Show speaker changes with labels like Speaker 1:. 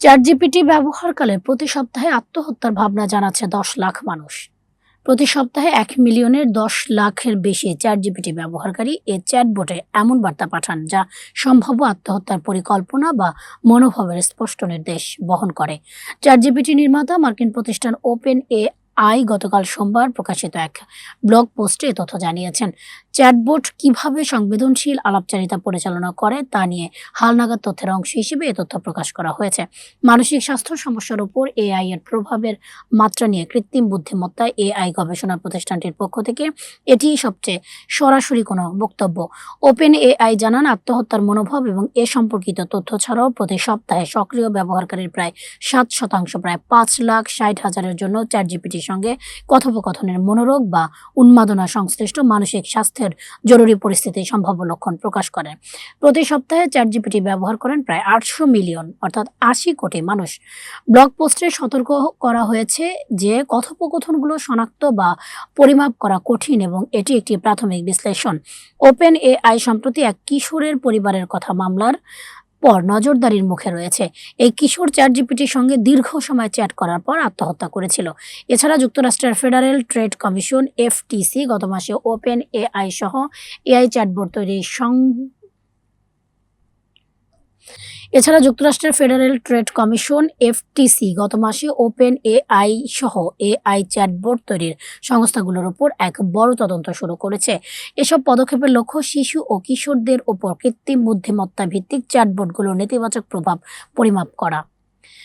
Speaker 1: Chat GPT ব্যবহারকালে প্রতি সপ্তাহে আত্মহত্যার ভাবনা জানাচ্ছে দশ লাখ মানুষ। প্রতি সপ্তাহে এক মিলিয়নের দশ লাখের বেশি চ্যাট জিপিটি ব্যবহারকারী এ চ্যাটবোটে এমন বার্তা পাঠান যা সম্ভাব্য আত্মহত্যার পরিকল্পনা বা মনোভাবের স্পষ্ট নির্দেশ বহন করে। চ্যাট জিপিটি নির্মাতা মার্কিন প্রতিষ্ঠান ওপেন এ আই গতকাল সোমবার প্রকাশিত এক ব্লগ পোস্টে তথ্য জানিয়েছেন। চ্যাটবোট কীভাবে সংবেদনশীল আলাপচারিতা পরিচালনা করে তা নিয়ে হালনাগাদ তথ্যের অংশ হিসেবে এ তথ্য প্রকাশ করা হয়েছে। মানসিক স্বাস্থ্য সমস্যার উপর এআই এর প্রভাবের মাত্রা নিয়ে কৃত্রিম বুদ্ধিমত্তা এআই গবেষণা প্রতিষ্ঠানটির পক্ষ থেকে এটি সবচেয়ে সরাসরি কোনো বক্তব্য। ওপেন এআই জানান, আত্মহত্যার মনোভাব এবং এ সম্পর্কিত তথ্য ছাড়াও প্রতি সপ্তাহে সক্রিয় ব্যবহারকারীর প্রায় সাত শতাংশ, প্রায় পাঁচ লাখ ষাট হাজারের জন্য চ্যাট জিপিটির সঙ্গে কথোপকথনের মনোরোগ বা উন্মাদনা সংশ্লিষ্ট মানসিক স্বাস্থ্যের জরুরি পরিস্থিতি সম্ভাব্য লক্ষণ প্রকাশ করেন প্রতি সপ্তাহে চ্যাট জিপিটি ব্যবহার করেন প্রায় আটশো মিলিয়ন, অর্থাৎ আশি কোটি মানুষ। ব্লগ পোস্টে সতর্ক করা হয়েছে যে, কথোপকথনগুলো শনাক্ত বা পরিমাপ করা কঠিন এবং এটি একটি প্রাথমিক বিশ্লেষণ। ওপেন এআই সম্প্রতি এক কিশোরের পরিবারের কথা মামলার পর নজরদারির মুখে রয়েছে। এই কিশোর চ্যাট জিপিটির সঙ্গে দীর্ঘ সময় চ্যাট করার পর আত্মহত্যা করেছিল। এছাড়া যুক্তরাষ্ট্রের ফেডারেল ট্রেড কমিশন, এফটিসি, গত মাসে ওপেন এআই সহ এআই চ্যাটবোর্ড তৈরির সং এছাড়া যুক্তরাষ্ট্রের ফেডারেল ট্রেড কমিশন, এফটিসি, গত মাসে ওপেন এআই সহ এআই চ্যাটবোর্ড তৈরির সংস্থাগুলোর উপর এক বড় তদন্ত শুরু করেছে। এসব পদক্ষেপের লক্ষ্য শিশু ও কিশোরদের ওপর কৃত্রিম বুদ্ধিমত্তা ভিত্তিক চ্যাটবোর্ডগুলোর নেতিবাচক প্রভাব পরিমাপ করা।